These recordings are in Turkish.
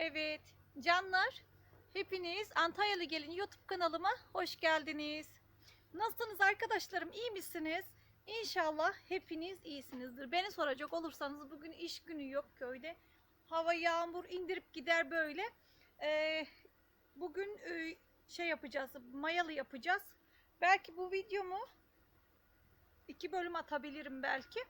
Evet, canlar, hepiniz Antalyalı Gelin YouTube kanalıma hoş geldiniz. Nasılsınız arkadaşlarım, iyi misiniz? İnşallah hepiniz iyisinizdir. Beni soracak olursanız bugün iş günü yok köyde. Hava yağmur indirip gider böyle. Ee, bugün e, şey yapacağız, mayalı yapacağız. Belki bu videomu iki bölüm atabilirim belki.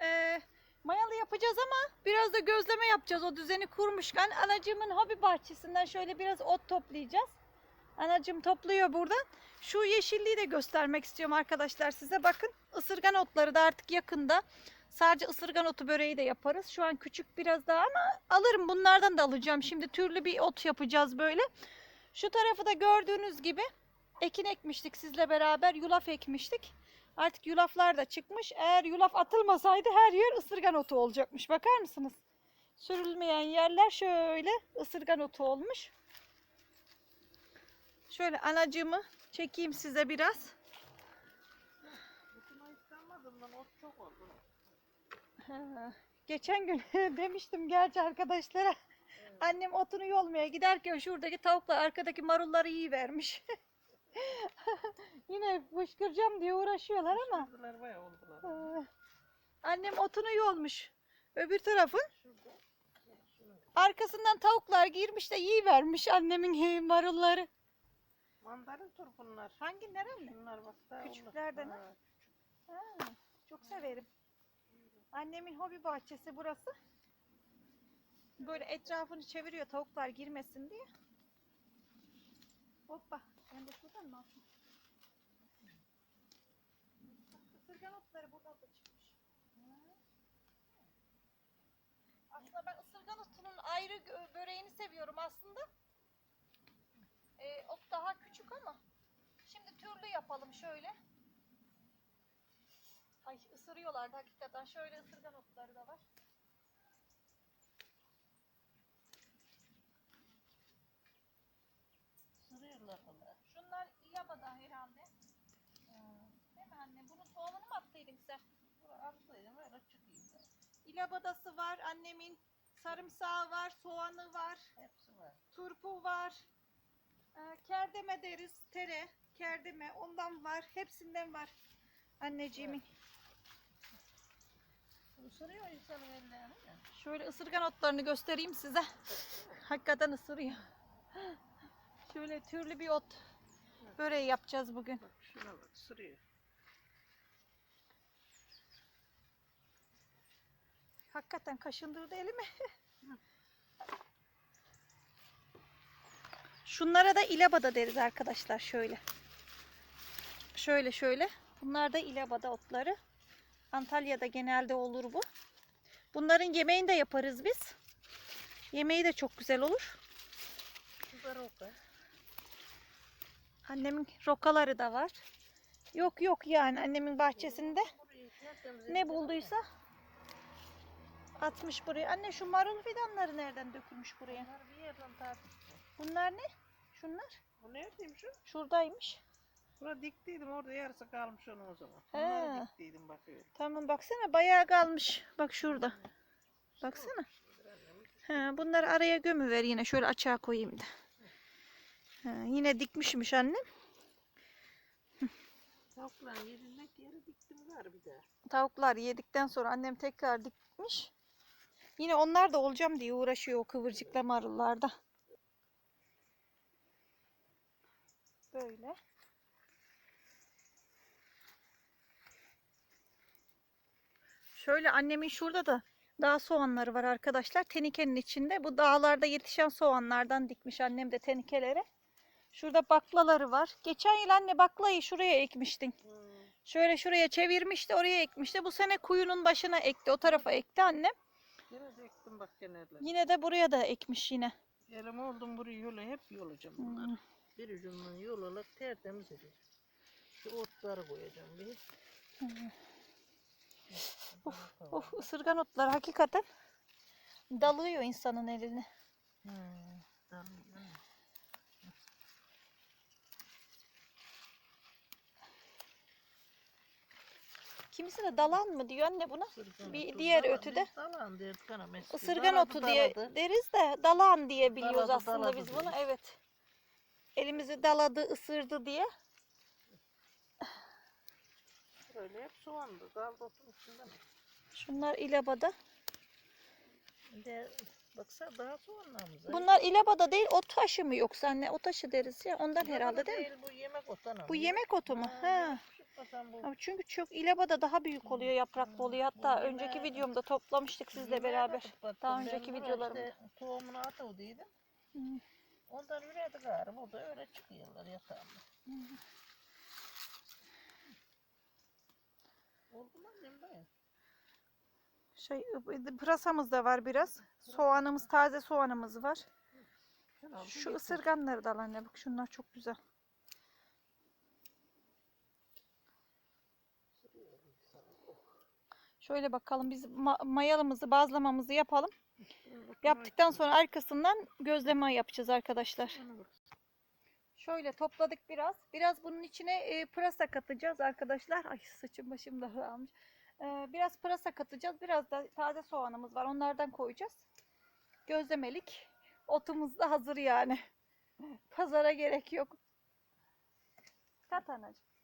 Ee, mayalı yapacağız ama biraz da gözleme yapacağız o düzeni kurmuşken. Anacığımın hobi bahçesinden şöyle biraz ot toplayacağız. Anacığım topluyor buradan. Şu yeşilliği de göstermek istiyorum arkadaşlar size. Bakın ısırgan otları da artık yakında. Sadece ısırgan otu böreği de yaparız. Şu an küçük biraz daha ama alırım bunlardan da alacağım. Şimdi türlü bir ot yapacağız böyle. Şu tarafı da gördüğünüz gibi ekin ekmiştik sizle beraber. Yulaf ekmiştik. Artık yulaflar da çıkmış. Eğer yulaf atılmasaydı her yer ısırgan otu olacakmış. Bakar mısınız? Sürülmeyen yerler şöyle ısırgan otu olmuş. Şöyle anacığımı çekeyim size biraz. Ha, Geçen gün demiştim gerçi arkadaşlara. Annem otunu yolmaya giderken şuradaki tavuklar arkadaki marulları yiyivermiş. Yine fışkıracağım diye uğraşıyorlar ama. Oldular bayağı oldular. Ee, Annem otunu yolmuş. Öbür. Şunun arkasından tavuklar girmiş de yiyivermiş annemin marulları. mandalin turpunlar. Hangi nereli? Şunlar bak daha. Küçüklerden ha? Ha, Ha, çok severim. Annemin hobi bahçesi burası. Böyle etrafını çeviriyor tavuklar girmesin diye. Hoppa. Ben de şuradan mı? Bak, Isırgan otları buradan da çıkmış. Aslında ben ısırgan otunun ayrı böreğini seviyorum aslında. Ee, ot daha küçük ama. Şimdi türlü yapalım şöyle. Ay ısırıyorlardı hakikaten. Şöyle ısırgan otları da var. Sırıyorlar bunlar. Şunlar ilabada herhalde. Değil mi anne? Bunun tohumunu mu attıydın sen? Buraya atsaydım öyle çıkayım da. İlabadası var annemin. Sarımsağı var, soğanı var, Hepsi var. turpu var. Ee, kerdeme deriz, tere, kerdeme ondan var. Hepsinden var anneciğimin. Isırıyor insanın ellerini ya. Şöyle ısırgan otlarını göstereyim size. Hakikaten ısırıyor. Şöyle türlü bir ot böreği yapacağız bugün. Bak şuna bak ısırıyor. Hakikaten kaşındırdı elimi. Şunlara da ilabada deriz arkadaşlar şöyle. Şöyle şöyle. Bunlar da ilabada otları. Antalya'da genelde olur bu. Bunların yemeğini de yaparız biz. Yemeği de çok güzel olur. Roka. Annemin rokaları da var. Yok yok yani annemin bahçesinde ne bulduysa atmış buraya. Anne şu marul fidanları nereden dökülmüş buraya? Bunlar bir yerden tartıştı. Bunlar ne? Şunlar? Bu neredeyim şu? Şuradaymış. Bura diktiydim orada yarısı kalmış onun o zaman. He. Bunları diktiydim bakıyorum. Tamam baksana bayağı kalmış. Bak şurada. Baksana. He, bunları araya gömüver yine. Şöyle açığa koyayım da. He, yine dikmişmiş annem. Tavukların yerinden yeri diktim var bir daha. Tavuklar yedikten sonra annem tekrar dikmiş. Yine onlar da olacağım diye uğraşıyor o kıvırcıkla marullarda. Böyle. Şöyle annemin şurada da dağ soğanları var arkadaşlar. Tenikenin içinde. Bu dağlarda yetişen soğanlardan dikmiş annem de tenikelere. Şurada baklaları var. Geçen yıl anne baklayı şuraya ekmiştin. Şöyle şuraya çevirmişti, oraya ekmişti. Bu sene kuyunun başına ekti, o tarafa ekti annem. Yine de ektim bak kenarları. Yine de buraya da ekmiş yine. Yerim oldum burayı yola hep yolacağım bunları. Hmm. Bir ucundan yol olarak tertemiz edeceğim. Şu otları koyacağım bir. Of ısırgan otlar hakikaten dalıyor insanın eline. Hmm, tamam. Kimisi de dalan mı diyor anne buna? Isırgan Bir otu, diğer dalan- ötüde. Dalan derdik anam eskiden. Isırgan Daladı, otu diye daladı. deriz de dalan diye biliyoruz Daladı, aslında daladı biz bunu. diyoruz. Evet. Elimizi daladı, ısırdı diye. Böyle hep soğandı. Daldı otun üstünde mi? Şunlar ilabada. De, baksa daha soğanlarımız. Bunlar ilabada değil, o taşı mı yoksa anne? O taşı deriz ya. Ondan Bunlar herhalde da değil mi? Bu yemek otu. Bu yemek otu mu? Ha, Ha. Ama çünkü çok ilabada daha büyük oluyor, yapraklı oluyor. Hatta önceki videomda toplamıştık sizle beraber. Daha önceki videolarımda. Tohumunu atavdıydım. Hı. Ondan üredi gari. Bu da öyle çıkıyorlar yatağımda. Oldu mu annem? Şey, pırasamız da var biraz. Soğanımız, taze soğanımız var. Şu ısırganları da al anne bak şunlar çok güzel. Şöyle bakalım biz ma- mayalımızı bazlamamızı yapalım. Yaptıktan sonra arkasından gözleme yapacağız arkadaşlar. Şöyle topladık biraz. Biraz bunun içine e, pırasa katacağız arkadaşlar. Ay saçım başım da almış. E, biraz pırasa katacağız. Biraz da taze soğanımız var. Onlardan koyacağız. Gözlemelik. Otumuz da hazır yani. Pazara gerek yok. Kat anacığım.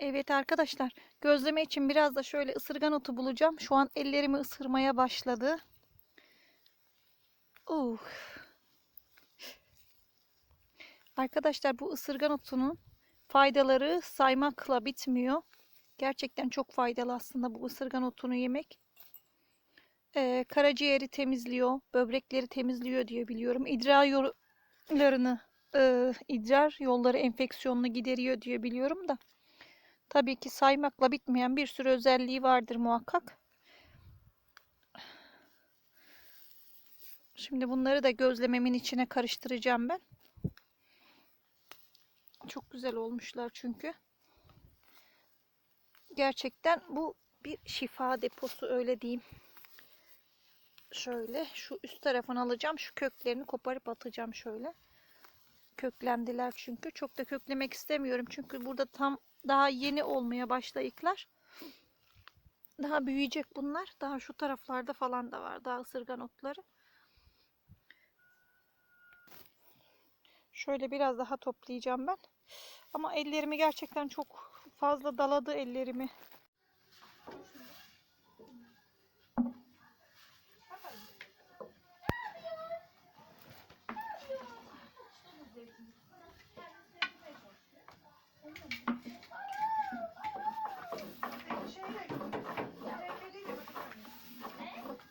Evet arkadaşlar. Gözleme için biraz da şöyle ısırgan otu bulacağım. Şu an ellerimi ısırmaya başladı. Uh. Arkadaşlar bu ısırgan otunun faydaları saymakla bitmiyor. Gerçekten çok faydalı aslında bu ısırgan otunu yemek. Ee, karaciğeri temizliyor, böbrekleri temizliyor diye biliyorum. İdrar yollarını, e, idrar yolları enfeksiyonunu gideriyor diye biliyorum da. Tabii ki saymakla bitmeyen bir sürü özelliği vardır muhakkak. Şimdi bunları da gözlememin içine karıştıracağım ben. Çok güzel olmuşlar çünkü. Gerçekten bu bir şifa deposu öyle diyeyim. Şöyle şu üst tarafını alacağım. Şu köklerini koparıp atacağım şöyle. Köklendiler çünkü. Çok da köklemek istemiyorum. Çünkü burada tam daha yeni olmaya başlayıklar. Daha büyüyecek bunlar. Daha şu taraflarda falan da var. Daha ısırgan otları. Şöyle biraz daha toplayacağım ben. Ama ellerimi gerçekten çok fazla daladı ellerimi.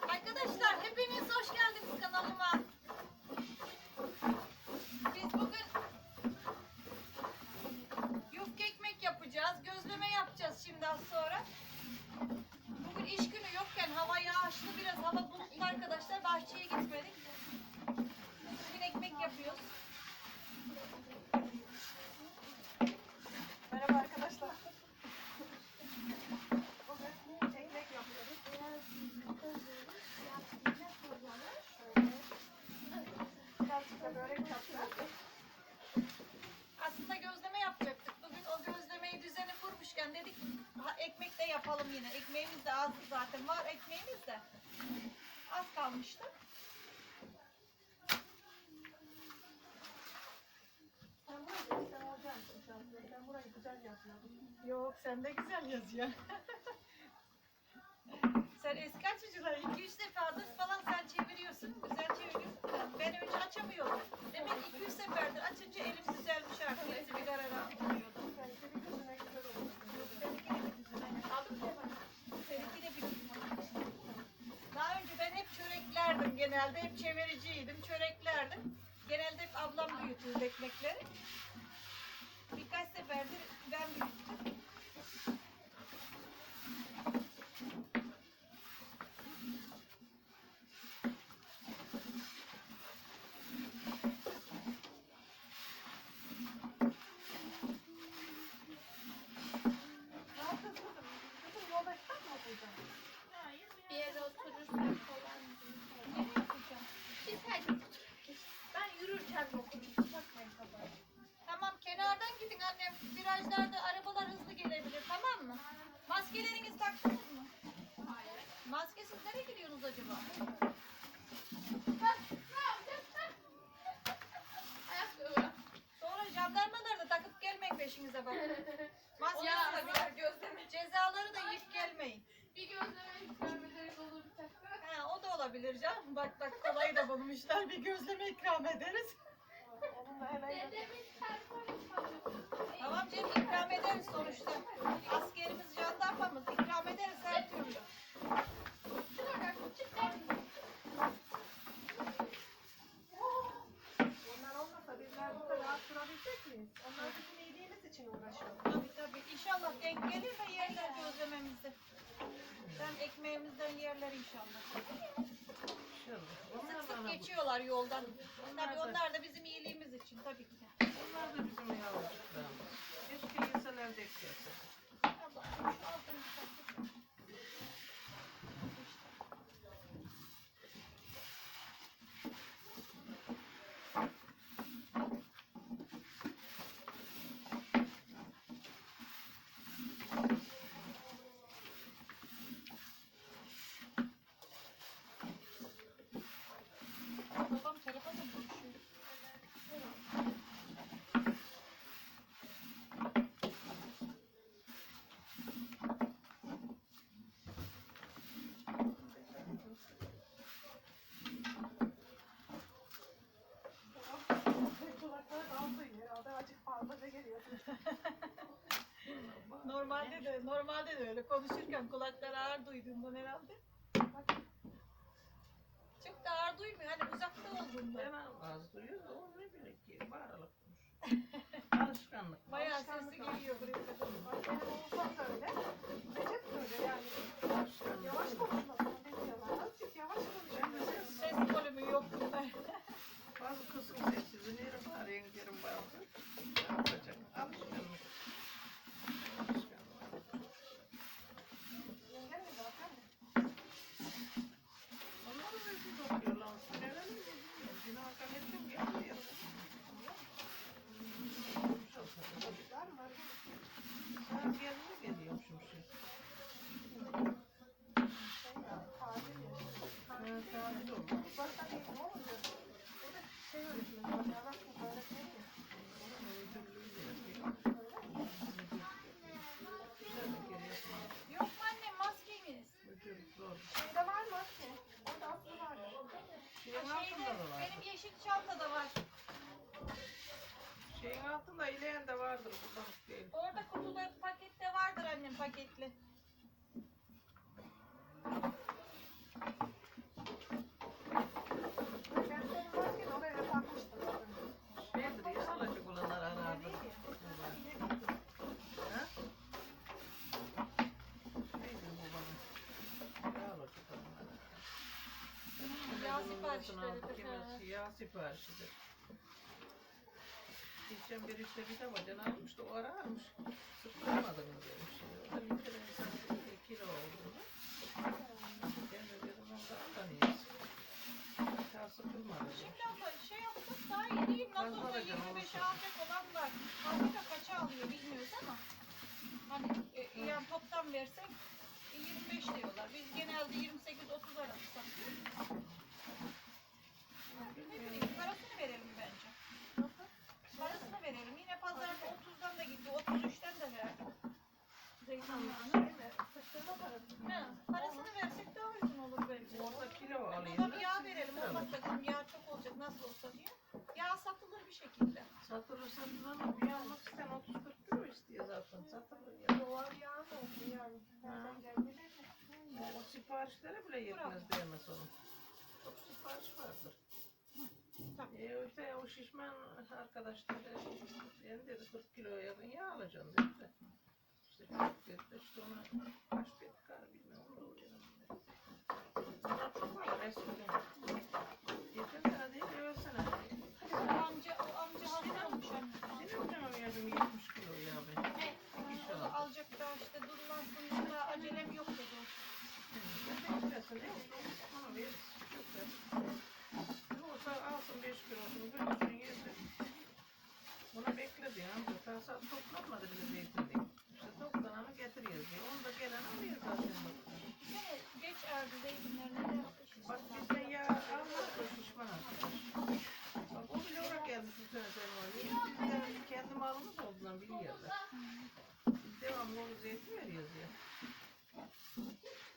Arkadaşlar hepiniz hoş geldiniz kanalıma. Biz bugün yufka ekmek yapacağız. Gözleme yapacağız şimdi az sonra. Bugün iş günü yokken hava yağışlı biraz hava bulutlu arkadaşlar. Bahçeye gitmedik. Bugün ekmek yapıyoruz. Merhaba arkadaşlar. Bugün ekmek yapıyoruz. Birazcık da börek yapacağız. Aslında gözleme yapacaktık. Gözlemeyi düzeni kurmuşken dedik ekmek de yapalım yine. Ekmeğimiz de az zaten. Var ekmeğimiz de. Az kalmıştı. Sen burayı güzel yazıyordun. Yok sen de güzel yazıyor. sen eski açıcıları 2-3 seferdir falan sen çeviriyorsun. Güzel çeviriyorsun. Ben önce açamıyordum. Demek 2-3 seferdir açınca elim düzelmiş artık. Hepsi bir arada oturuyordu. Seninki bir düzene güzel oldu. Seninki de bir düzene. Aldın mı hemen? Seninki de bir düzene. Daha önce ben hep çöreklerdim genelde. Hep çeviriciydim. Çöreklerdim. Genelde hep ablam büyütürdü ekmekleri. Birkaç seferdir ben büyüttüm. Ne yapıyorsun kızım? Kızım yolda kitap mı okuyacaksın? Bir yere oturursak falan. Nereye okuyacaksın? Biz her gün otururuz. Ben yürürken de okurum. Bakmayın kafaya. Tamam gidin annem. Virajlarda arabalar hızlı gelebilir tamam mı? Maskelerinizi taktınız mı? Hayır. Maskesiz nereye gidiyorsunuz acaba? Bak, ne yapacağız? Bak. Ayakkabı. Sonra jandarmaları da takıp gelmeyin peşinize bak. De var gözleme. Cezaları da yiyip gelmeyin. Bir gözleme ikram ederiz olur bir. Ha, o da olabilir canım. Bak bak kolayı da bulmuşlar. Bir gözleme ikram ederiz. Tamam canım ikram ederiz sonuçta. Askerimiz, jandarmamız ikram ederiz her türlü. Onlar bizim iyiliğimiz için uğraşıyor. Tabii tabii. İnşallah denk gelir de yerler gözlememizi. Ben ekmeğimizden yerler inşallah. İnşallah. Sık Onlar sık bana bu. geçiyorlar yoldan. Onlar Tabii da- onlar da bizim iyiliğimiz için tabii ki de. Onlar da bizim yavrucuklarımız. Keşke yeseler de ekleseler. Allah, şu altını bir. Normalde de normalde de öyle konuşurken kulakları ağır duyduğundan herhalde. Çok da ağır duymuyor. Hani uzakta olduğunda. Hemen az duyuyor da o ne bileyim ki bağırılıkmış. Alışkanlık. Bayağı sesi geliyor buraya kadar. Benim oğlum da öyle. Recep de öyle yani. Alışkanlık. Yavaş konuşmasını bilmiyorlar. Azıcık yavaş konuşuyor. Ses volümü yok bunda. Bazı kısım sesi dinlerim, arayın yerim bazı. Ne yapacak? Alışkanlık. Alışkanlık. Yengen mi zaten? Onlar da rezil okuyor lan. Sinirlenir mi? Günah kametim gelmiyor. Çocuklar var. Sen gelme geliyormuşum şimdi. Şey yani tatil yaşıyor. Ben tatil oldum. Uzaktan eğitim olunca. O da şey öğretmeni var. Yavaş mı öğretmeni mi? Yok mu annem maskemiz? Şeyde var ki? Orada aslı var. Şeyin altında da var. benim yeşil çantada var. Şeyin altında ileyen de vardır buradan değil. Orada kutuda pakette vardır annem paketli. Ben senin varken oraya takmıştım. Şeydir ya alacak olanlar arardı. Ha? Neydi bu bana? Ya alacak olanlar. Yağ Bunun siparişleri numarasını aldık, de, kimisi Yağ siparişidir. Geçen bir işte bir tabacan almıştı, o ararmış. Sıkılmadın mı demiş. O da bir kere insan bir kilo olduğunu. Ben de dedim ondan da niyesin? Ya sıkılmadı. Şimdi ama şey yaptık daha yeniyim. Nasıl olsa da 25 olsun. alacak olan var. Fabrika kaça alıyor bilmiyoruz ama. Hani e, yani toptan versek e, 25 diyorlar. Biz genelde 28-30 arası satıyoruz. Parasını verelim bence. Parasını verelim. Yine pazarda 30'dan da gitti. 33'ten de verelim. Zeytinyağını. Sıktırma parası. Ha, parasını versek daha uygun olur bence. Orada kilo alayım. Buna bir yağ verelim. Olmaz bakalım yağ çok olacak nasıl olsa diye. Yağ satılır bir şekilde. Satılır satılır ama bir almak isteyen 30-40 kilo istiyor zaten. Satılır ya. Doğal yağ mı oldu yani? Nereden geldi? O siparişlere bile yetmez veriyorlar. Biz devamlı o zeytin veriyoruz ya.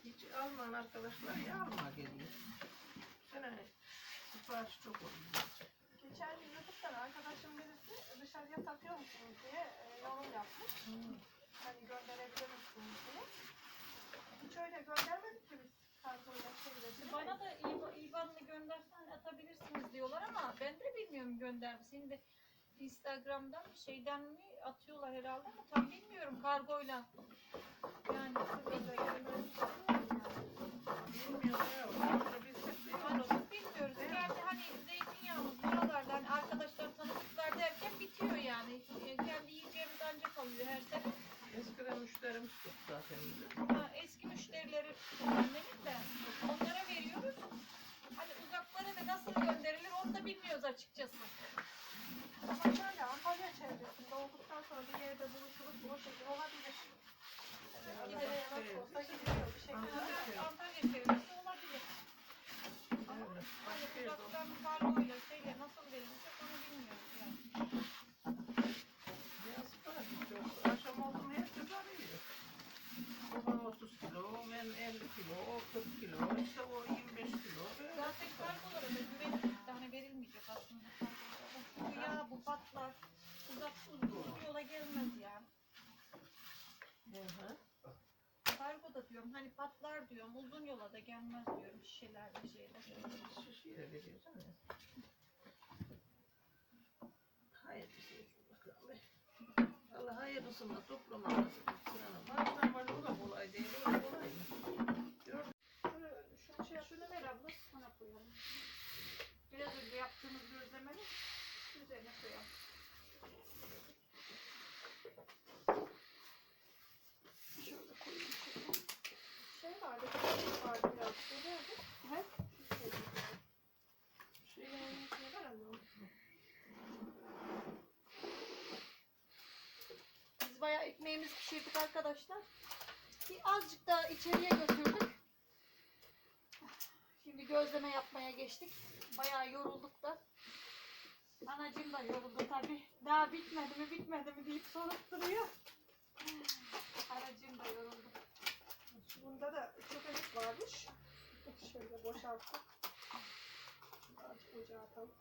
Hiç almayan arkadaşlar ya alma geliyor. Bu sene sipariş çok oldu. Geçen gün YouTube'dan arkadaşım birisi dışarıya satıyor musunuz diye e, yorum yapmış. Hmm. Hani gönderebilir misiniz diye. Hiç öyle göndermedik ki biz. Şey bana da İBAN'ını göndersen atabilirsiniz diyorlar ama ben de bilmiyorum göndermesini de. Instagram'dan şeyden mi atıyorlar herhalde ama tam bilmiyorum kargoyla. Yani Yani bilmiyoruz. Gerçi hani zeytinyağımız buralardan arkadaşlar tanıdıklar derken bitiyor yani. E, Kendi yiyeceğimiz ancak kalıyor her sene. Eskiden müşterimiz çok zaten. Ha, eski müşterileri de onlara veriyoruz. Hani uzaklara da nasıl gönderilir onu da bilmiyoruz açıkçası. Şöyle Antalya çevresinde olduktan sonra bir yerde buluşulup bu şekilde olabilir. Antalya'ya nasıl olsa gidiyor bir şekilde. Antalya- Antalya çevresi olabilir. Ama Evet. hani Başka yerde uzaktan kargoyla şeyle nasıl verilecek onu bilmiyoruz yani. Ya sipariş çok. Akşam oldu mu hepsi arıyor. Babam 30 kilo, ben 50 kilo, o 40 kilo, işte o 25 kilo. Böyle. Zaten kargolara da güvenilip de hani verilmeyecek aslında. Bu ya bu patlar. Uzak uzun yola gelmez yani. Hı hı. Kargo da diyorum hani patlar diyorum uzun yola da gelmez diyorum şişeler bir şeyler. Şişeyle veriyoruz ama. Hayır bir şey bakalım be. Hayırlısını toplama nasip etsin ana. Başlamak o da kolay değil, öyle kolay mı? Şunu, şey şunu ver abla sana koyalım. Biraz önce yaptığımız gözlemeni üzerine koyalım. Şöyle koyayım. Şey vardı, şey vardı biraz. Görüyordu. Evet. Şey ne var ama. Biz bayağı ekmeğimizi pişirdik arkadaşlar. Bir azıcık daha içeriye götürdük. Şimdi gözleme yapmaya geçtik. Bayağı yorulduk da. Anacığım da yoruldu tabi. Daha bitmedi mi bitmedi mi deyip sorup duruyor. Anacığım da yoruldu. Bunda da çöpelik varmış. Şöyle boşalttık. Artık ocağa atalım.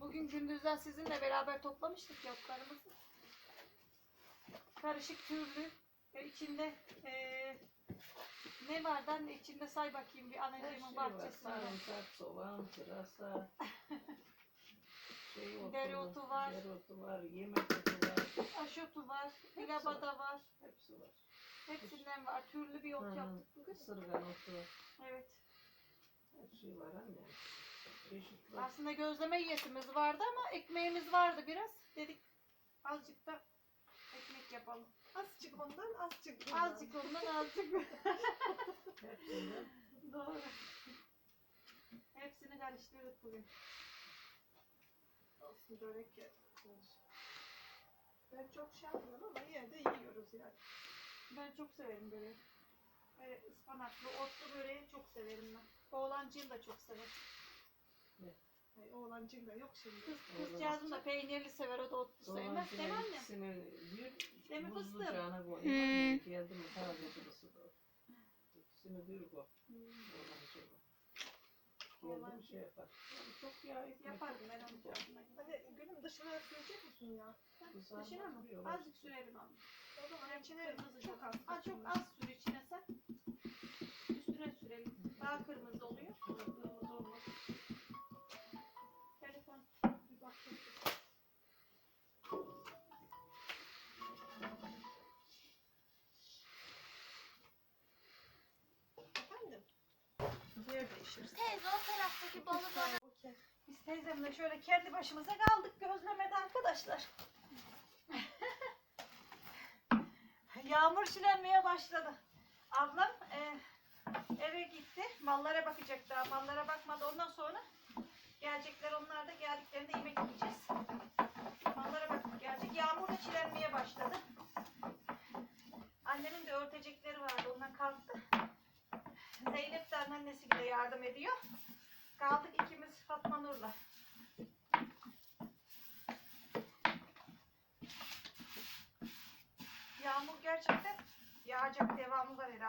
Bugün gündüzden sizinle beraber toplamıştık yaplarımızı. Karışık türlü. Ve içinde eee ne vardı anne? İçinde say bakayım bir anacığımın şey var. bahçesinde. Sarımsak, soğan, pırasa. Şey otu, Dereotu var. Dereotu var, yemek otu var. Aşotu var, ilabada var. Hepsi var. Hepsinden var. Türlü bir hı. yaptık bugün. Isırgan otu. Evet. Her şey var anne. Çeşitli. Aslında gözleme yiyesimiz vardı ama ekmeğimiz vardı biraz. Dedik azıcık da ekmek yapalım. Azıcık ondan, azıcık bundan. Azıcık ondan azıcık. Doğru. Hepsini karıştırdık bugün. Olsun börek yapmış. Ben çok şey yapmıyorum ama yine de yiyoruz yani. Ben çok severim böreği. Böyle ıspanaklı, otlu böreği çok severim ben. Oğlancığım da çok sever. Ay, oğlancığım da yok şimdi. Kız, kızcağızım da peynirli sever, o da otlu sevmez. Değil mi anne? İkisini bir Değil mi fıstığım? buzlucağına koyayım. Geldi mi taze kurusu da. İkisini bir koy. Oğlancığıma. Geldi mi şey yapar. Çok yağ ekmek Yaparım yok. ben onu. Hani gülüm dışına sürecek misin ya? Kızarma Dışına mı? duruyor. Azıcık sürerim abi. O zaman içine çok az. Az çok az sür içine sen. Üstüne sürelim. Daha kırmızı oluyor. Kırmızı olmaz. Yer değişiriz. Teyze o taraftaki balıkları. Biz teyzemle şöyle kendi başımıza kaldık gözlemede arkadaşlar. Yağmur çilenmeye başladı. Ablam e, eve gitti. Mallara bakacak daha. Mallara bakmadı. Ondan sonra gelecekler onlar da geldiklerinde yemek yiyeceğiz. Mallara bakıp gelecek. Yağmur da çilenmeye başladı. Annemin de örtecekleri vardı. Ondan kalktı. Zeynep de annesi de yardım ediyor. Kaldık ikimiz Fatma Nur'la. Yağmur gerçekten yağacak devamı var herhalde.